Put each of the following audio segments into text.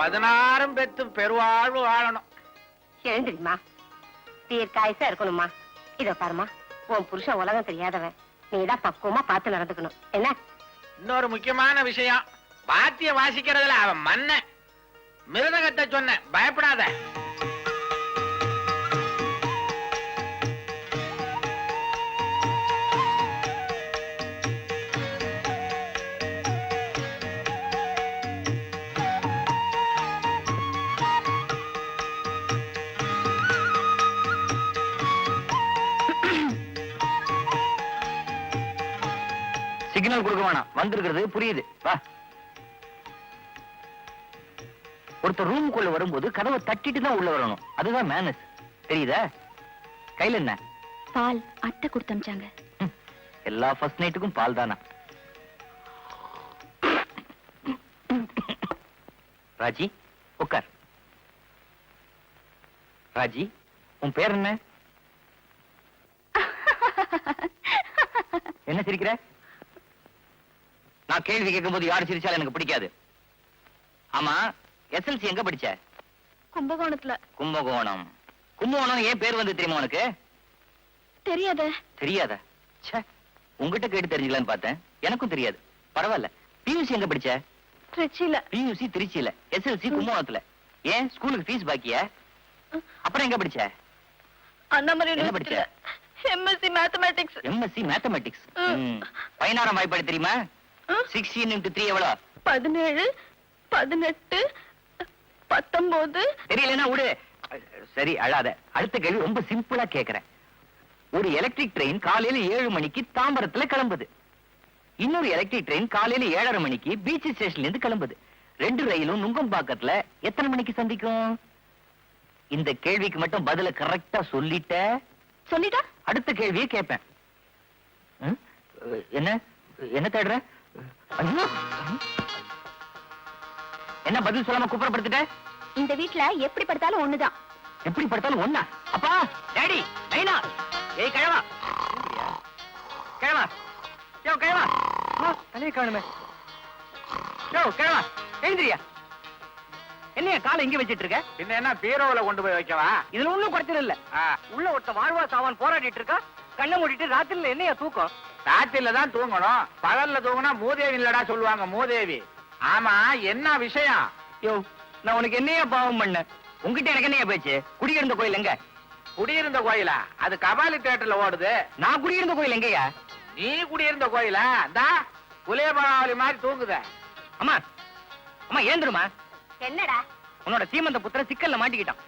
பதினாறும் பெத்து பெருவாழ்வு வாழணும். எழுந்திரிமா தீர்க்காயசா இருக்கணுமா இதோ பாருமா உன் புருஷன் உலகம் தெரியாதவன். நீதான் பக்குவமா பார்த்து நடந்துக்கணும். என்ன? இன்னொரு முக்கியமான விஷயம். வாத்திய வாசிக்கிறதுல அவன் மன்ன மிருதகத்தை சொன்ன பயப்படாத. சிக்னல் கொடுக்க வேணாம். வந்திருக்கிறது புரியுது. வா. ஒருத்தர் ரூமுக்குள்ள வரும்போது கதவை தட்டிட்டு தான் உள்ள வரணும். அதுதான் மேனஸ் தெரியுதா? கையில என்ன? பால் அத்தை கொடுத்தமிச்சாங்க எல்லா ஃபர்ஸ்ட் நைட்டுக்கும் பால் தானா? ராஜி உட்கார் ராஜி உன் பேர் என்ன? என்ன சிரிக்கிற? நான் கேள்வி கேட்கும்போது யார் சிரிச்சாலும் எனக்கு பிடிக்காது. ஆமா எஸ்எல்சி எங்க படிச்ச? கும்பகோணத்துல. கும்பகோணம். கும்பகோணம் ஏன் பேர் வந்து தெரியுமா உனக்கு? தெரியாத. தெரியாதா? உங்ககிட்ட கேட்டு தெரிஞ்சுக்கலான்னு பார்த்தேன். எனக்கும் தெரியாது. பரவாயில்ல. பியூசி எங்க படிச்ச? திருச்சியில. பியூசி திருச்சியில. எஸ்எல்சி கும்பகோணத்துல. ஏன்? ஸ்கூலுக்கு ஃபீஸ் பாக்கியா? அப்புறம் எங்க படிச்ச? அண்ணாமலை என்ன படிச்ச? MSc mathematics MSc mathematics. பதினாறாம் வாய்ப்பாடு தெரியுமா? சிக்ஸ்டீன் இன்டு த்ரீ எவ்வளோ பதினேழு பதினெட்டு பத்தொன்பது தெரியலன்னா விடு. சரி அழாத. அடுத்த கேள்வி ரொம்ப சிம்பிளா கேக்குறேன். ஒரு எலக்ட்ரிக் ட்ரெயின் காலையில ஏழு மணிக்கு தாம்பரத்துல கிளம்புது. இன்னொரு எலக்ட்ரிக் ட்ரெயின் காலையில ஏழரை மணிக்கு பீச் ஸ்டேஷன்ல இருந்து கிளம்புது. ரெண்டு ரயிலும் நுங்கம்பாக்கத்துல எத்தனை மணிக்கு சந்திக்கும்? இந்த கேள்விக்கு மட்டும் பதில கரெக்டா சொல்லிட்ட? சொல்லிட்டா? அடுத்த கேள்வியை கேட்பேன்? என்ன? என்ன தேடுற! என்ன பதில் சொல்லாம குப்புறப்படுத்திட்ட இந்த வீட்ல எப்படி படுத்தாலும் ஒண்ணுதான். எப்படி படுத்தாலும் ஒண்ணா? அப்பா டாடி நைனா ஏய் கிழவா. கிழவா. யோ கிழவா. தலையை காணுமே. யோ கிழவா எழுந்திரியா. என்னைய காலை இங்க வச்சிட்டு இருக்க? பின்ன என்ன பீரோவுல கொண்டு போய் வைக்கவா? இதுல ஒண்ணும் குறைச்சல் இல்ல. உள்ள ஒருத்த வாழ்வா சாவான் போராடிட்டு இருக்கா. கண்ணை மூடிட்டு ராத்திரில என்னையா தூக்கம்? ராத்திரில தான் தூங்கணும். பகல்ல தூங்கினா மூதேவி இல்லடா சொல்லுவாங்க மூதேவி. ஆமா என்ன விஷயம்? யோ நான் உனக்கு என்னையா பாவம் பண்ண உன்கிட்ட எனக்கு என்னையா பேச்சு? குடியிருந்த கோயில் எங்க? குடியிருந்த கோயிலா? அது கபாலி தியேட்டர்ல ஓடுது. நான் குடியிருந்த கோயில் எங்கயா? நீ குடியிருந்த கோயிலா? இந்தா புலியபராவளி மாதிரி தூங்குத. அம்மா அம்மா ஏந்துருமா? என்னடா? உன்னோட சீமந்த புத்திர சிக்கல்ல மாட்டிக்கிட்டான்.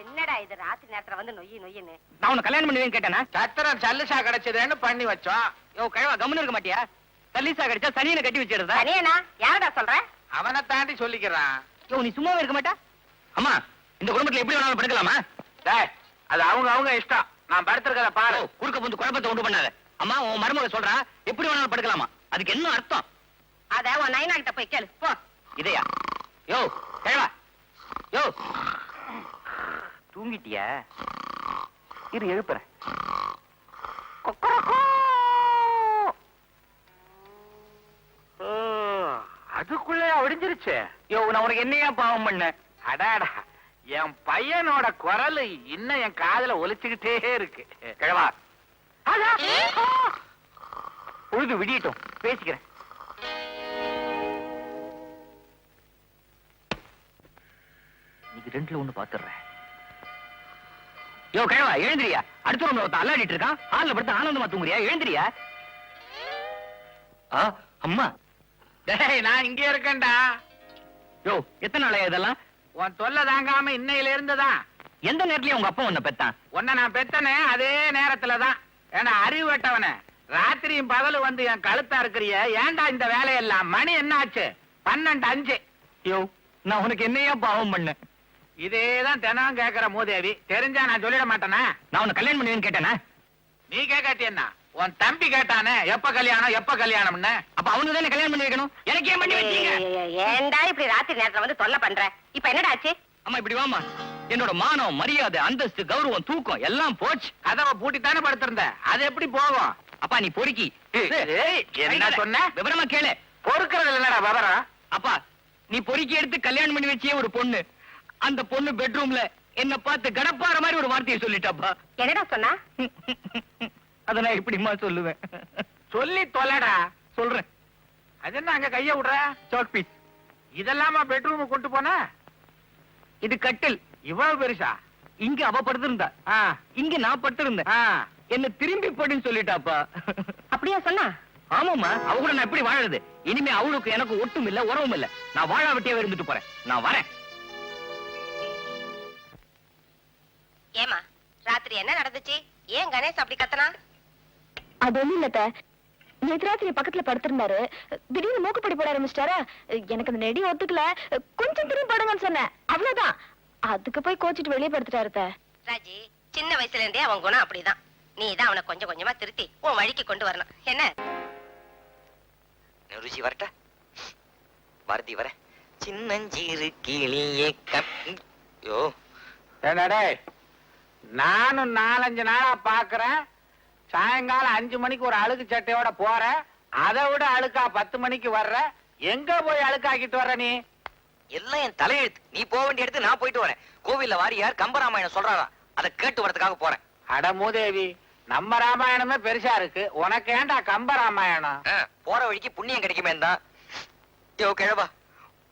என்னடா இது ராத்திரி நேரத்துல வந்து நொய்யி நொய்யின்னு? நான் உன்னை கல்யாணம் பண்ணுவேன்னு கேட்டேனா? சத்திரம் சல்லுசா கிடைச்சதுன்னு பண்ணி வச்சோம். யோ கழுவா கம்முன்னு இருக்க மாட்டியா? தள்ளிசா கடிச்சா சனியனை கட்டி வச்சிருந்தா தனியனா யாரடா சொல்ற? அவனை தாண்டி சொல்லிக்கிறான். யோ நீ சும்மாவே இருக்க மாட்டா? அம்மா இந்த குடும்பத்துல எப்படி வேணாலும் படுக்கலாமா? டேய் அது அவங்க அவங்க இஷ்டம். நான் படுத்திருக்கத பாரு. குறுக்க புந்து குழப்பத்தை உண்டு பண்ணாத. அம்மா உன் மருமக சொல்றா எப்படி வேணாலும் படுக்கலாமா? அதுக்கு என்ன அர்த்தம்? அத உன் நைனா கிட்ட போய் கேளு போ. இதையா? யோ கழுவா. யோ. தூங்கிட்டியா? இரு எழுப்புறேன். அதுக்குள்ளே ஒடிஞ்சிருச்சு? யோ நான் உனக்கு என்னையா பாவம் பண்ண? அடாடா என் பையனோட குரல் இன்னும் என் காதுல ஒலிச்சுக்கிட்டே இருக்கு. கிழவா. பொழுது விடியட்டும். பேசிக்கிறேன். இன்னைக்கு ரெண்டுல ஒண்ணு பாத்துறேன். யோ கிழவா எழுந்திரியா? அடுத்த ரூம்ல ஒருத்தன் அல்லாடிட்டு இருக்கான். ஹால்ல படுத்து ஆனந்தமா தூங்குறியா? எழுந்திரியா? ஆ அம்மா. டேய் நான் இங்கே இருக்கேன்டா. யோ எத்தனை நாளையா இதெல்லாம்? உன் தொல்லை தாங்காம இன்னையில இருந்துதான் எந்த நேரத்துலயும் உங்க அப்பா உன்னை பெத்தான்? உன்னை நான் பெத்தனே அதே நேரத்துல தான். ஏன்னா அறிவு வெட்டவன ராத்திரியும் பகலு வந்து என் கழுத்தா இருக்கிறிய. ஏன்டா இந்த வேலையெல்லாம்? மணி என்ன ஆச்சு பன்னெண்டு அஞ்சு. யோ நான் உனக்கு என்னையா பாவம் பண்ணேன்? இதேதான் தினம் கேக்குற மூதேவி. தெரிஞ்சா நான் சொல்லிட மாட்டேனா? நான் உன்னை கல்யாணம் பண்ணுவேன்னு கேட்டேனா? நீ கேட்காட்டி என்ன உன் தம்பி கேட்டானே எப்ப கல்யாணம் எப்ப கல்யாணம்னு? அப்ப அவனுக்கு தானே கல்யாணம் பண்ணி வைக்கணும்? எனக்கு ஏன் பண்ணி வச்சீங்க? ஏண்டா இப்படி ராத்திரி நேரத்துல வந்து தொல்லை பண்ற? இப்ப என்னடா ஆச்சு? அம்மா இப்படி வாமா என்னோட மானம் மரியாதை அந்தஸ்து கௌரவம் தூக்கம் எல்லாம் போச்சு. கதவை பூட்டித்தானே படுத்திருந்த. அது எப்படி போகும்? அப்பா நீ பொறுக்கி. என்ன சொன்ன? விவரமா கேளு. பொறுக்கிறது இல்லடா விவரம். அப்பா நீ பொறுக்கி எடுத்து கல்யாணம் பண்ணி வச்சியே ஒரு பொண்ணு. அந்த பொண்ணு பெட்ரூம்ல என்ன பார்த்து கடப்பாற மாதிரி ஒரு வார்த்தையை சொல்லிட்டாப்பா. என்னடா சொன்னா? அத நான் எப்படிம்மா சொல்லுவேன்? சொல்லி தொலைடா. சொல்றேன். அது என்ன அங்க கைய விடுற? சாக் பீஸ் இதெல்லாமா பெட்ரூம் கொண்டு போன? இது கட்டில். இவ்வளவு பெருசா? இங்க அவ படுத்திருந்தா. இங்க நான் படுத்திருந்தேன். என்ன திரும்பி படுன்னு சொல்லிட்டாப்பா. அப்படியா சொன்னா? ஆமாமா அவ கூட நான் எப்படி வாழறது? இனிமே அவளுக்கு எனக்கு ஒட்டும் இல்ல உறவும் இல்ல நான் வாழா வெட்டியாவே இருந்துட்டு போறேன். நான் வரேன். ஏமா ராத்திரி என்ன நடந்துச்சு? ஏன் கணேஷ் அப்படி கத்தனா? அது ஒண்ணும் இல்ல அத்தை. நேத்து ராத்திரி பக்கத்துல படுத்திருந்தாரு. திடீர்னு மூக்குப்படி போட ஆரம்பிச்சிட்டாரா? எனக்கு அந்த நெடி ஒத்துக்கல. கொஞ்சம் திரும்பி படுங்கன்னு சொன்னேன். அவ்வளவுதான். அதுக்கு போய் கோச்சிட்டு வெளியே படுத்துட்டாரு. ராஜி சின்ன வயசுல இருந்தே அவன் குணம் அப்படிதான். நீ தான் அவனை கொஞ்சம் கொஞ்சமா திருத்தி உன் வழிக்கு கொண்டு வரணும். என்ன? ருசி வரட்டா? பாரதி வர சின்னஞ்சீரு கிளியே கண் யோ. டேய், நானும் நாலஞ்சு நாளா பாக்குறேன். சாயங்காலம் அஞ்சு மணிக்கு ஒரு அழுக்கு சட்டையோட போற. அதை விட அழுக்கா பத்து மணிக்கு வர்ற. எங்க போய் அழுக்காக்கிட்டு வர்ற நீ? எல்லாம் என் தலையெழுத்து. நீ போக வேண்டிய இடத்துக்கு நான் போயிட்டு வரேன். கோவில்ல வாரியார் கம்பராமாயணம் சொல்றாரா அதை கேட்டு வரதுக்காக போறேன். அட மூதேவி நம்ம ராமாயணமே பெருசா இருக்கு. உனக்கு ஏன்டா கம்ப ராமாயணம் போற வழிக்கு புண்ணியம் கிடைக்குமே தான் கிழவா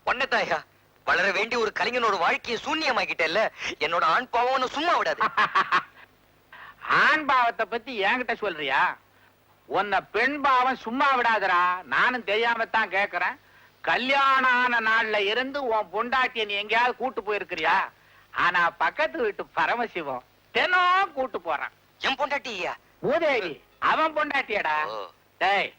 ஒன்னதாயா வளர வேண்டிய ஒரு கலைஞனோட வாழ்க்கையை சூன்யமாக்கிட்டல்ல என்னோட ஆண் பாவம் சும்மா விடாது. ஆண் பாவத்தை பத்தி என்கிட்ட சொல்றியா? உன்னை பெண் பாவம் சும்மா விடாதடா நானும் தெரியாம தான் கேக்குறேன். கல்யாணம் ஆன நாள்ல இருந்து உன் பொண்டாட்டிய நீ எங்கேயாவது கூட்டு போயிருக்கிறியா? ஆனா பக்கத்து வீட்டு பரமசிவம் தினம் கூட்டு போறான். என் பொண்டாட்டியா மூதேவி அவன் பொண்டாட்டியடா. டேய்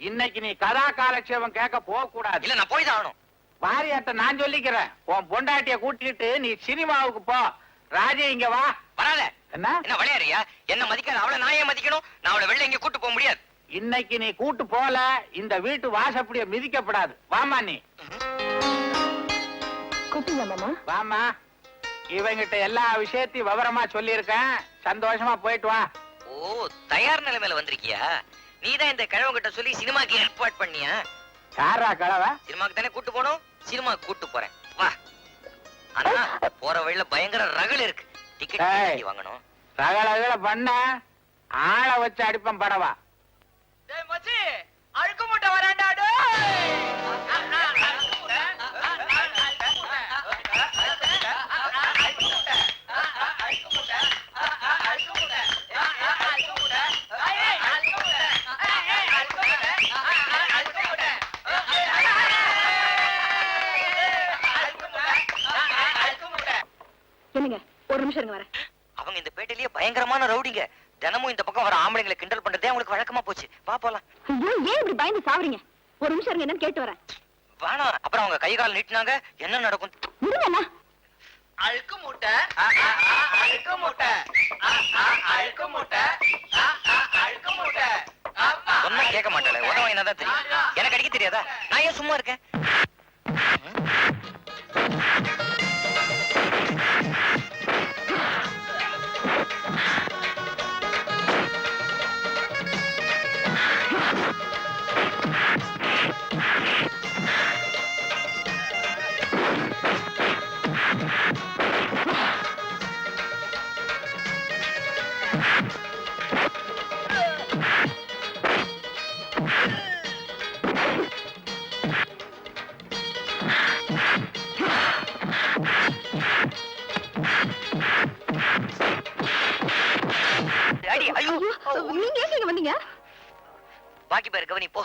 இன்னைக்கு நீ கதா காலட்சேபம் கேட்க போக கூடாது இல்ல நான் போய் தான் ஆகணும். வாரியாட்ட நான் சொல்லிக்கிறேன். உன் பொண்டாட்டிய கூட்டிட்டு நீ சினிமாவுக்கு போ. ராஜே இங்க வா. வராத. என்ன? என்ன விளையாடுறியா என்ன மதிக்காத? அவளை நான் ஏன் மதிக்கணும்? நான் அவளை வெளில எங்க கூட்டு போக முடியாது. இன்னைக்கு நீ கூட்டு போல இந்த வீட்டு வாசப்படிய மிதிக்கப்படாது. வாமா நீ. வாமா இவங்கிட்ட எல்லா விஷயத்தையும் விவரமா சொல்லியிருக்கேன். சந்தோஷமா போயிட்டு வா. ஓ தயார் நிலைமையில வந்திருக்கியா? நீதான் இந்த கிழவங்கிட்ட சொல்லி சினிமாக்கு ஏற்பாடு பண்ணியா? யாரா கலவ சினிமாக்கு தானே கூட்டு போகணும் சினிமாக்கு கூட்டு போறேன். வா. ஆனா போற வழியில பயங்கர ரகள் இருக்கு. டிக்கெட் வாங்கணும்? ரகலகல பண்ண. ஆளை வச்சு அடிப்பேன் படவா. அழுக்க மூட்டை வராண்டா என்னங்க ஒரு நிமிஷம் இருங்க வரேன் அவங்க இந்த பேட்டையிலேயே பயங்கரமான ரவுடிங்க தினமும் இந்த பக்கம் வர ஆம்பளைங்களை கிண்டல் பண்றதே அவங்களுக்கு வழக்கமா போச்சு. வா போலாம். ஏன் இப்படி பயந்து சாவறீங்க? ஒரு நிமிஷம் இருங்க என்னன்னு கேட்டு வரேன். வேணாம் அப்புறம் அவங்க கை கால் நீட்டினாங்க என்ன நடக்கும்? விடுங்க அண்ணா. அழுக்கு மூட்டை. அழுக்கு மூட்டை. அழுக்கு மூட்டை. அழுக்கு மூட்டை. சொன்னா கேட்க மாட்டாளே. உதவ தான் தெரியும். எனக்கு அடிக்க தெரியாதா? நான் ஏன் சும்மா இருக்கேன்? ஐயோ நீங்க வந்தீங்க? பாக்கி பேர் கவனி போ.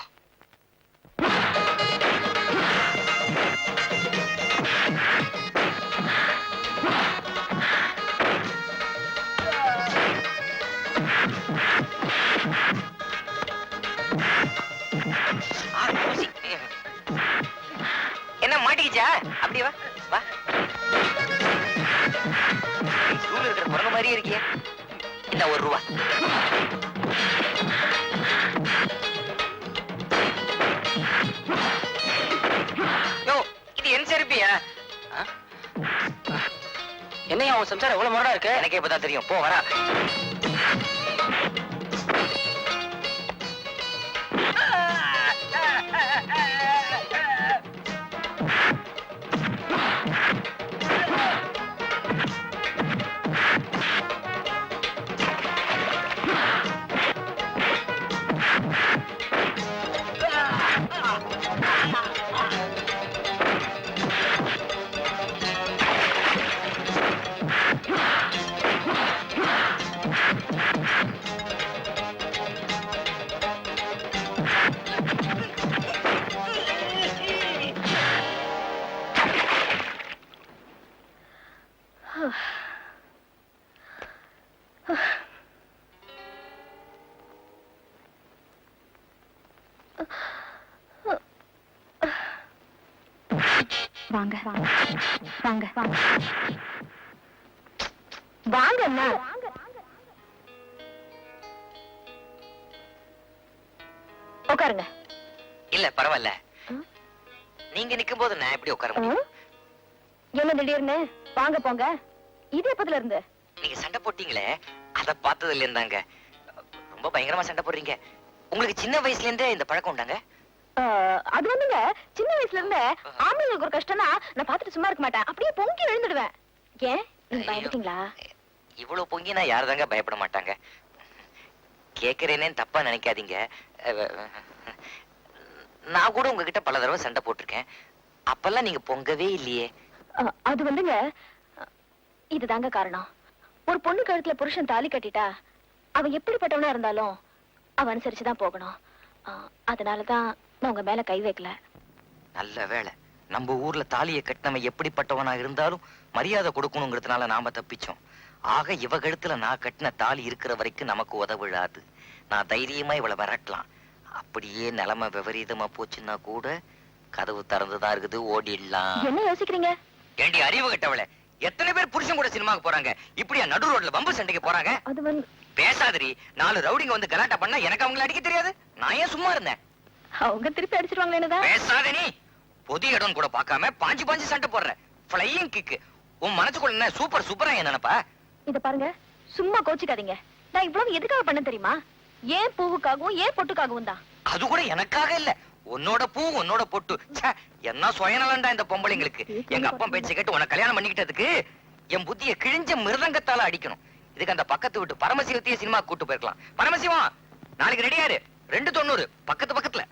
என்ன மாட்டிக்கிச்சா? அப்படி வா வா. இருக்கிற குரங்கு மாதிரியே இருக்கியே. இந்த ஒரு ரூபா. இது செருப்பியா? என்னையா உன் சம்சாரம் எவ்வளவு முரடா இருக்கு? எனக்கே இப்பதான் தெரியும். போ வரா. வாங்க வாங்க வாங்க வாங்க. உட்காருங்க. இல்ல பரவாயில்ல. நீங்க நிக்கும் போது நான் எப்படி உட்கார முடியும்? என்ன திடீர்னு? வாங்க போங்க. இது எப்பதுல இருந்து? நீங்க சண்டை போட்டீங்களே அத பார்த்ததுல இருந்தாங்க. ரொம்ப பயங்கரமா சண்டை போடுறீங்க. உங்களுக்கு சின்ன வயசுல இருந்தே இந்த பழக்கம் உண்டாங்க? அது வந்துங்க சின்ன வயசுல இருந்தே ஆம்பளைங்களுக்கு ஒரு கஷ்டம்னா நான் பார்த்துட்டு சும்மா இருக்க மாட்டேன். அப்படியே பொங்கி எழுந்துடுவேன் ஏன். பயந்துட்டீங்களா? இவ்வளவு பொங்கினா யாரு தாங்க பயப்பட மாட்டாங்க? கேக்குறேனேன்னு தப்பா நினைக்காதீங்க. நான் கூட உங்ககிட்ட பல தடவை சண்டை போட்டிருக்கேன். அப்பெல்லாம் நீங்க பொங்கவே இல்லையே. அது வந்துங்க இதுதாங்க காரணம். ஒரு பொண்ணு கழுத்துல புருஷன் தாலி கட்டிட்டா அவன் எப்படிப்பட்டவனா இருந்தாலும் அவன் அனுசரிச்சுதான் போகணும். அதனாலதான் நான் உங்க மேல கை வைக்கல. நல்ல வேளை. நம்ம ஊர்ல தாலியை கட்டினவன் எப்படிப்பட்டவனா இருந்தாலும் மரியாதை கொடுக்கணுங்கிறதுனால நாம தப்பிச்சோம். ஆக இவ கழுத்துல நான் கட்டின தாலி இருக்கிற வரைக்கும் நமக்கு உதவிடாது. நான் தைரியமா இவளை விரட்டலாம். அப்படியே நிலைமை விபரீதமா போச்சுன்னா கூட கதவு திறந்துதான் இருக்குது ஓடிடலாம். என்ன யோசிக்கிறீங்க? ஏண்டி அறிவு கட்டவளே. எத்தனை பேர் புருஷன் கூட சினிமாக்கு போறாங்க? இப்படியா நடு ரோட்ல பம்பு சண்டைக்கு போறாங்க? அது வந்து பேசாதடி. நாலு ரவுடிங்க வந்து கலாட்டா பண்ணா எனக்கு அவங்கள அடிக்க தெரியாது. நான் ஏன் சும்மா இருந்தேன்? அவங்க திருப்பி அடிச்சிருவாங்களேன்னுதான் பேசாத நீ. பொது இடம் கூட பார்க்காம பாஞ்சு பாஞ்சு சண்டை போடுற. ஃப்ளையிங் கிக்கு உன் மனசுக்குள்ள என்ன சூப்பர் சூப்பரா என்ன நினைப்பா? இத பாருங்க. சும்மா கோச்சிக்காதீங்க. நான் இவ்வளவு எதுக்காக பண்ண தெரியுமா? ஏன் பூவுக்காகவும் ஏன் பொட்டுக்காகவும் தான். அது கூட எனக்காக இல்ல. உன்னோட பூ உன்னோட பொட்டு. என்ன சுயநலண்டா இந்த பொம்பளைங்களுக்கு. எங்க அப்பா பேச்சை கேட்டு உன கல்யாணம் பண்ணிக்கிட்டதுக்கு என் புத்திய கிழிஞ்ச மிருதங்கத்தால அடிக்கணும். இதுக்கு அந்த பக்கத்து விட்டு பரமசிவத்தையே சினிமா கூட்டு போயிருக்கலாம். பரமசிவம் நாளைக்கு ரெடியாரு ரெண்டு தொண்ணூறு பக்கத்து பக்கத்துல.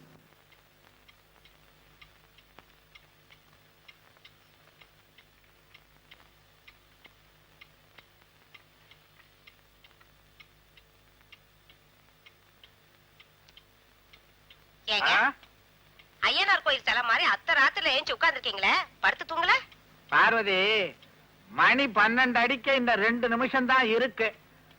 ஏங்க ஆ? ஐயனார் கோயில் தலை மாதிரி அத்த ராத்திரில ஏஞ்சி உட்கார்ந்துருக்கீங்களே? படுத்து தூங்கல? பார்வதி மணி பன்னெண்டு அடிக்க இந்த ரெண்டு நிமிஷம் தான் இருக்கு.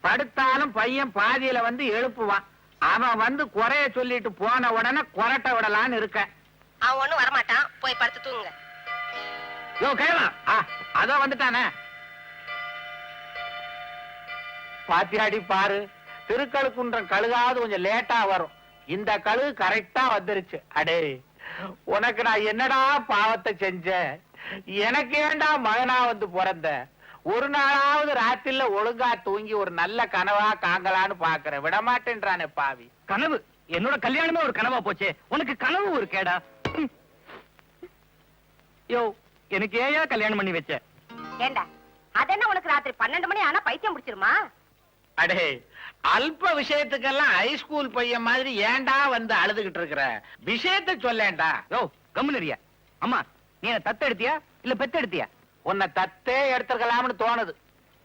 படுத்தாலும் பையன் பாதியில வந்து எழுப்புவான். அவன் வந்து குறைய சொல்லிட்டு போன உடனே குரட்ட விடலான்னு இருக்க அவன் ஒண்ணும் வரமாட்டான். போய் படுத்து தூங்குங்க. யோ கேளா அதோ வந்துட்டானே. பாத்தியாடி பாரு. திருக்கழுக்குன்றம் கழுகாவது கொஞ்சம் லேட்டா வரும். இந்த கழுகு கரெக்டா வந்துருச்சு. அடே. உனக்கு நான் என்னடா பாவத்தை செஞ்சேன் எனக்கு ஏன்டா மகனா வந்து பிறந்த? ஒரு நாளாவது ராத்திரில ஒழுங்கா தூங்கி ஒரு நல்ல கனவா காங்கலான்னு பாக்குறேன் விடமாட்டேன்றானே பாவி. கனவு. என்னோட கல்யாணமே ஒரு கனவா போச்சே. உனக்கு கனவு ஒரு கேடா. யோ எனக்கு ஏயா கல்யாணம் பண்ணி வச்ச? ஏண்டா? அதென்ன உனக்கு ராத்திரி பன்னெண்டு மணி ஆனா பைத்தியம் பிடிச்சிருமா? அடே அல்ப விஷயத்துக்கெல்லாம் ஹைஸ்கூல் பையன் மாதிரி ஏன்டா வந்து அழுதுகிட்டு இருக்கிற? விஷயத்தை சொல்லேன்டா. யோ கம்முனரியா அம்மா நீ என்ன தத்து எடுத்தியா? இல்ல பெத்து எடுத்தியா? உன்னை தத்தே எடுத்துக்கலாம்னு தோணுது.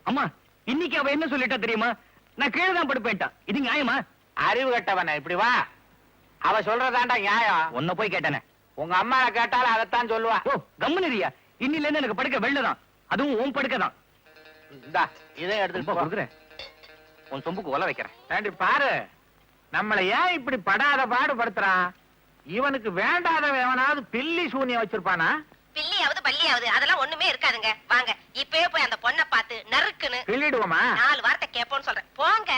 அம்மா இன்னைக்கு அவ என்ன சொல்லிட்டா தெரியுமா? நான் கீழே தான் படுப்பேன்ட்டான். இது நியாயமா? அறிவு கட்டவன இப்படி வா. அவ சொல்றதாண்டா நியாயம். உன்னை போய் கேட்டானே. உங்க அம்மா கேட்டாலும் அதைத்தான் சொல்லுவா. ஓ கம்முனரியா இன்னில இருந்து எனக்கு படுக்க வெள்ளதான் அதுவும் உன் படுக்க தான். இதை எடுத்துட்டு போ. உன் சொம்புக்கு ஒல வைக்கிறேன். ஏண்டி பாரு. நம்மளை ஏன் இப்படி படாத பாடுபடுத்துறான் இவனுக்கு வேண்டாதவன் எவனாவது பில்லி சூனியம் வச்சிருப்பானா? பில்லியாவது பள்ளியாவது அதெல்லாம் ஒண்ணுமே இருக்காதுங்க. வாங்க இப்பவே போய் அந்த பொண்ணை பார்த்து நறுக்குன்னு கிள்ளிடுவோமா நாலு வார்த்தை கேட்போம்னு சொல்றேன். போங்க.